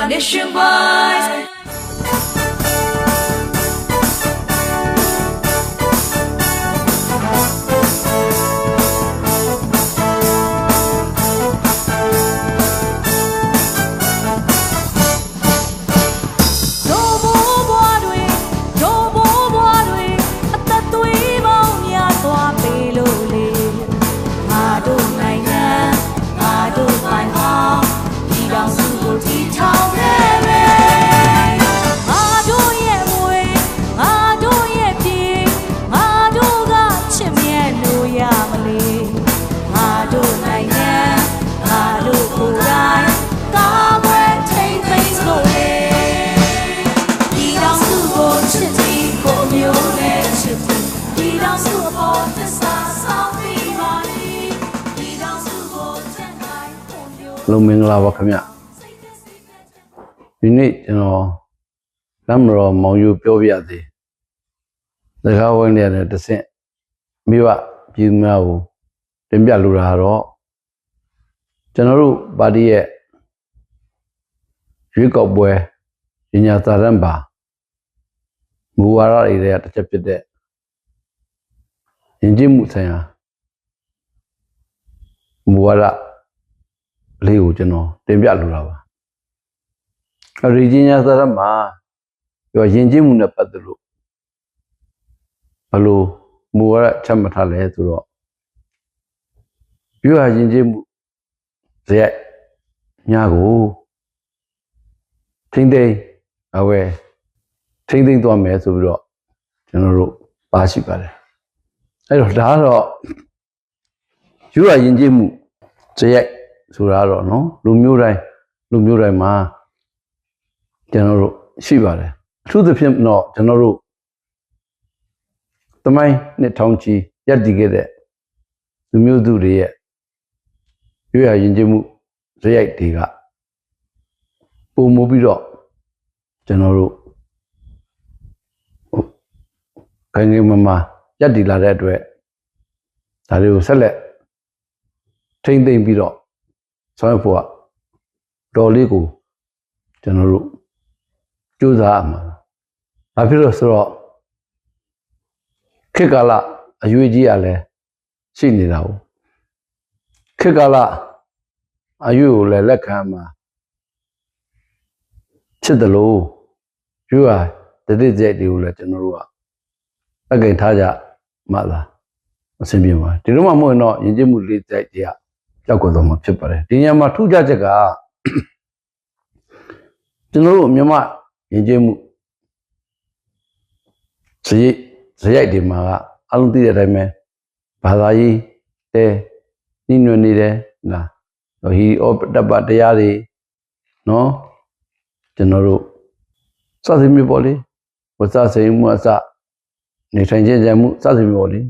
on issue. လုံးမင်္ဂလာပါခင်ဗျဒီနေ့ကျွန်တော်လမ်းမတော်မောင်ယူပြောပြသေးစကားဝိုင်းတဲ့တဆင့်မိဘပြည်သူများကိုတင်ပြလိုတာတော့ကျွန်တော်တို့ပါတီရဲ့ရွေးကောက်ပွဲပညာစာရန်ပါမူဝါဒတွေတဲ့တစ်ချက်ဖြစ်တဲ့ယဉ်ကျေးမှုဆိုင်ရာမူဝါဒ လေးကိုကျွန်တော်တင်ပြလိုတာပါအရီဂျင်ညာသရမှာပြောယဉ်ကျေးမှုနဲ့ပတ်သက်လို့ဘယ်လိုမူဝါဒချက်မှတ်ထားလဲဆိုတော့ပြောရယဉ်ကျေးမှုဇယက်ညာကိုထိမ့်သိမ့်အဝဲထိမ့်သိမ့်သွားမယ်ဆိုပြီးတော့ကျွန်တော်တို့ပါရှိပါတယ်အဲ့တော့ဒါကတော့ယူရယဉ်ကျေးမှုဇယက် ဆိုတာတော့နော်လူမျိုးတိုင်းလူမျိုးတိုင်းမှာကျွန်တော်တို့ရှိပါတယ်အထူးသဖြင့်တော့ကျွန်တော်တို့သမိုင်းနှစ်ထောင်ချီရပ်တည်ခဲ့တဲ့လူမျိုးစုတွေရဲ့ရွေးရရင်ကျမှုဇယိုက်တွေကပုံမူပြီးတော့ကျွန်တော်တို့ခိုင်ခိုင်မာမာရပ်တည်လာတဲ့အတွက်ဒါတွေကိုဆက်လက်ထိမ့်သိမ့်ပြီးတော့ ဆောင်ရွက်ဖို့ကတော်လေးကိုကျွန်တော်တို့ကြိုးစားရမှာ။ဘာဖြစ်လို့ဆိုတော့ခေတ်ကာလအရွေးကြီးရလဲရှိနေတာ哦ခေတ်ကာလအရွေးကိုလည်းလက်ခံမှာချစ်တယ်လို့ယူရတတိကျက်တွေကိုလည်းကျွန်တော်တို့ကအကင်ထားကြမှလားအဆင်ပြေပါဒီလိုမှမဟုတ်ရင်တော့ယဉ်ကျေးမှုလေးကျက်ကြီးက ကြောက်ကွယ်သွားမှာဖြစ်ပါတယ်ဒီညမှာထူးခြားချက်ကကျွန်တော်တို့မြန်မာယဉ်ကျေးမှုဇယိဇယိုက်ဒီမှာကအလုံးသိတဲ့အတိုင်းပဲဘာသာရေးတဲညှိညွတ်နေတယ်လားဟီဩတပတရားတွေနော်ကျွန်တော်တို့စသဖြင့်ပေါ့လေဝတ်စားစိမ်မှုအစနေထိုင်ခြင်းကြံမှုစသဖြင့်ပေါ့လေ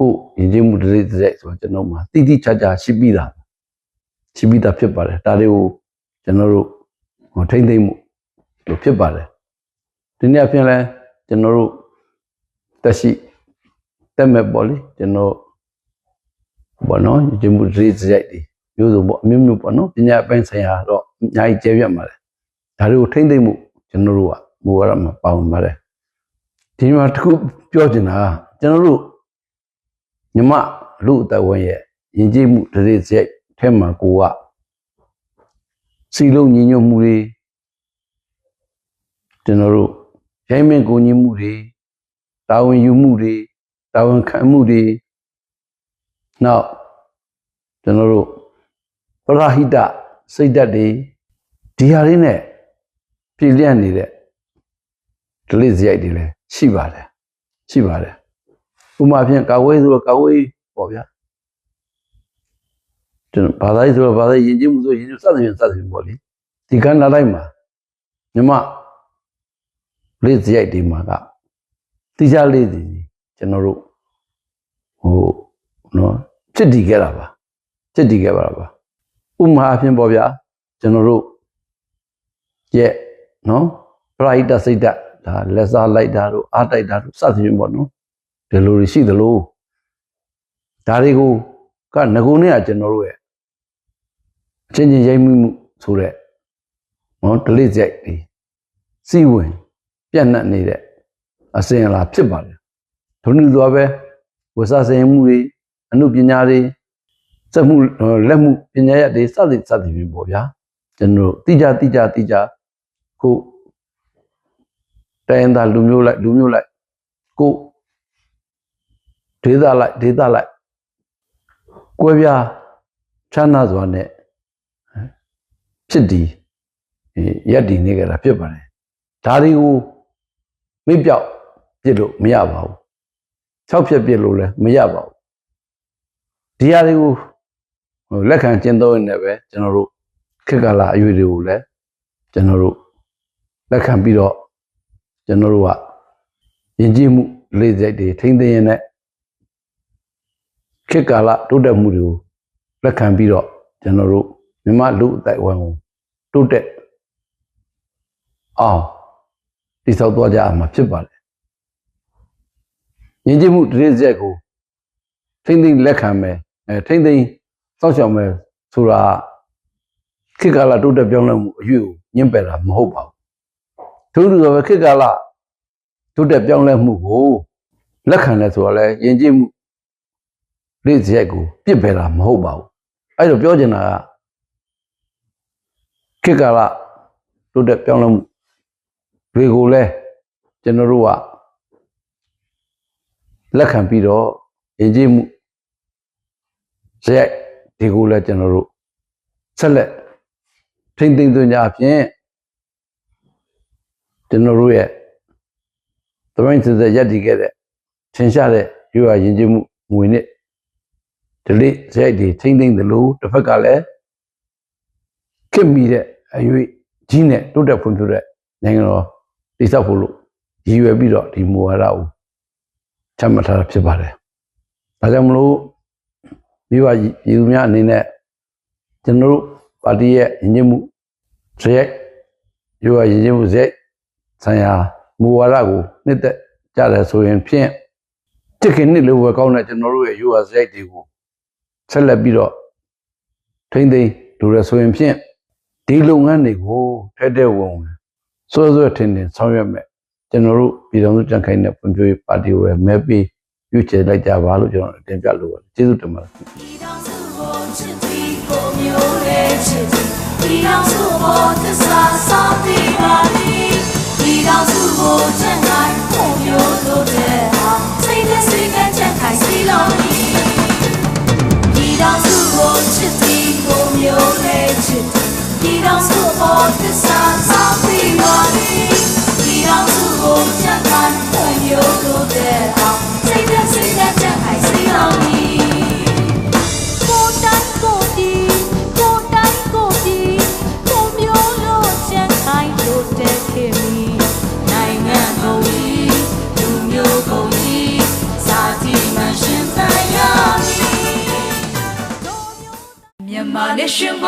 ကိုယဉ်ကျေးမှုတရေတရက်ဆိုတော့ကျွန်တော်မှာတိတိကျကျရှိပြီးသားရှိပြီးသားဖြစ်ပါတယ်ဒါတွေကိုကျွန်တော်တို့ဟိုထိမ့်သိမ့်မှုလို့ဖြစ်ပါတယ်ဒီနေ့အဖြစ်လဲကျွန်တော်တို့တက်ရှိတက်မဲ့ပေါ့လေကျွန်တော်ဘောနော်ယဉ်ကျေးမှုတရေတရက်တွေမျိုးစုံပေါ့အမျိုးမျိုးပေါ့နော်ပညာအပိုင်းဆိုင်ရာတော့အများကြီးကျဲပြတ်ပါတယ်ဒါတွေကိုထိမ့်သိမ့်မှုကျွန်တော်တို့ကမူဝါဒမှာပါဝင်ပါတယ်ဒီမှာတစ်ခုပြောချင်တာကကျွန်တော်တို့ မြမလူအသက်ဝင်ရဲ့ယဉ်ကျေးမှုတရေစရိုက်ထဲမှာကိုကစီလုံးညီညွတ်မှုတွေကျွန်တော်တို့ရိုင်းမင်းကိုညီမှုတွေတာဝန်ယူမှုတွေတာဝန်ခံမှုတွေနောက်ကျွန်တော်တို့ပရဟိတစိတ်ဓာတ်တွေဒီဟာလေးနဲ့ပြည်လျက်နေတဲ့ဒလိစရိုက်တွေလည်းရှိပါတယ်ရှိပါတယ် ဥပမာဖြင့်ကာဝေးဆိုတော့ကာဝေးပေါ့ဗျာကျွန်တော်ဘာသာရေးဆိုတော့ဘာသာရေးယဉ်ကျေးမှုဆိုယဉ်ကျေးစသဖြင့်စသဖြင့်ပေါ့လေဒီကဏ္ဍတိုင်းမှာမြမလေးစရိုက်ဒီမှာကတိကျလေးစီကျွန်တော်တို့ဟိုနော်ဖြစ်တည်ခဲ့တာပါဖြစ်တည်ခဲ့ပါတာပါဥပမာအဖြစ်ပေါ့ဗျာကျွန်တော်တို့ရဲ့နော်ပရိဒစိတ်ဓာတ်ဒါလက်စားလိုက်တာတို့အားတိုက်တာတို့စသဖြင့်ပေါ့နော် ဒီလိုတွေရှိသလိုဒါတွေကိုကငကုနဲ့ကကျွန်တော်တို့ရဲ့အချင်းချင်းရိုက်မိမှုဆိုတဲ့နော်ဒလိစိုက်ဒီစီဝင်ပြန့်နှံ့နေတဲ့အစဉ်အလာဖြစ်ပါတယ်ဒုနည်းသွားပဲဝဆစင်မှုတွေအမှုပညာတွေစက်မှုလက်မှုပညာရပ်တွေစသည်စသည်မျိုးပေါ့ဗျာကျွန်တော်တိကြတိကြတိကြကိုတိုင်းသားလူမျိုးလိုက်လူမျိုးလိုက်ကို ဒေသလိုက်ဒေသလိုက်ကွဲပြားချမ်းသာစွာနဲ့ဖြစ်ဒီရက်ဒီနေကြတာဖြစ်ပါတယ်ဒါတွေကိုမိပြောက်ပြစ်လို့မရပါဘူး၆ဖြက်ပြစ်လို့လည်းမရပါဘူးဒီဟာတွေကိုဟိုလက်ခံကျင့်သုံးနေတယ်ပဲကျွန်တော်တို့ခေတ်ကာလအရွေတွေကိုလည်းကျွန်တော်တို့လက်ခံပြီးတော့ကျွန်တော်တို့ကယဉ်ကျေးမှုလေးစိတ်တွေထိမ့်သိမ်းရတဲ့ ခေတ်ကာလတိုးတက်မှုတွေကိုလက်ခံပြီးတော့ကျွန်တော်တို့မြမလူအတိုင်းအဝန်းကိုတိုးတက်အောင်တိဆောက်သွားကြအောင်မှာဖြစ်ပါတယ်ယဉ်ကျေးမှုတရေစက်ကိုထိမ့်သိမ်းလက်ခံမယ်အဲထိမ့်သိမ်းစောင့်ရှောက်မယ်ဆိုတာခေတ်ကာလတိုးတက်ပြောင်းလဲမှုအရွေ့ကိုညှင့်ပယ်တာမဟုတ်ပါဘူးထို့တူပဲခေတ်ကာလတိုးတက်ပြောင်းလဲမှုကိုလက်ခံလဲဆိုတော့လဲယဉ်ကျေးမှု လေးစက်ကိုပြစ်ပယ်တာမဟုတ်ပါဘူးအဲ့တော့ပြောချင်တာကခေတ်ကာလတိုးတက်ပြောင်းလဲမှုတွေကိုလဲကျွန်တော်တို့ကလက်ခံပြီးတော့ယဉ်ကျေးမှုဇက်ဒီကိုလဲကျွန်တော်တို့ဆက်လက်ထိမ့်သိမ့်သွင်းကြအဖြစ်ကျွန်တော်တို့ရဲ့သမိုင်းစစ်စစ်ရက်တည်ခဲ့တဲ့ထင်ရှားတဲ့ရွာယဉ်ကျေးမှုငွေနဲ့ ဒီလေးဇက်ဒီထိမ့်သိမ့်တယ်လို့တစ်ဖက်ကလည်းခင်မိတဲ့အရွေးကြီးနဲ့တိုးတက်ဖွံ့ဖြိုးတဲ့နိုင်ငံတော်တိစောက်ဖို့လို့ရည်ရွယ်ပြီးတော့ဒီမူဝါဒကိုချမှတ်ထားတာဖြစ်ပါတယ်။ဒါကြောင့်မလို့မိဘပြည်သူများအနေနဲ့ကျွန်တော်တို့ပါတီရဲ့ညီညွတ်မှုဇက်ရွာညီညွတ်မှုဇက်ဆိုင်ရာမူဝါဒကိုနှစ်သက်ကြတယ်ဆိုရင်ဖြင့်တခင်နှစ်လိုပဲကောင်းတဲ့ကျွန်တော်တို့ရဲ့ရွာဇက်တွေကို ဆက်လက်ပြီးတော့ထိမ့်သိမ်းလိုရဆိုရင်ဖြင့်ဒီလုပ်ငန်းတွေကိုထဲထဲဝင်ဝင်စွဲစွဲထင်ထင်ဆောင်ရွက်မယ်ကျွန်တော်တို့ပြည်တော်စုကြံခိုင်တဲ့ဖွံ့ဖြိုးရေးပါတီကိုပဲမဲပေးပြုချေလိုက်ကြပါလို့ကျွန်တော်တင်ပြလိုပါတယ်ကျေးဇူးတင်ပါတယ်ဒီတောင်စုကိုချစ်ပြီးကိုမျိုးလေးချစ်ပြီးဒီတောင်စုကိုသစ္စာ မျိုးလေးချစ်ဒီတောင်စုကိုသစ္စာဆောင်ပြီးပါလိဒီတောင်စုကိုချစ်နိုင်ကိုမျိုးတို့တဲ့ဟာစိတ်နဲ့စိတ်ကချက်ခိုင်စီလုံးကို ရမ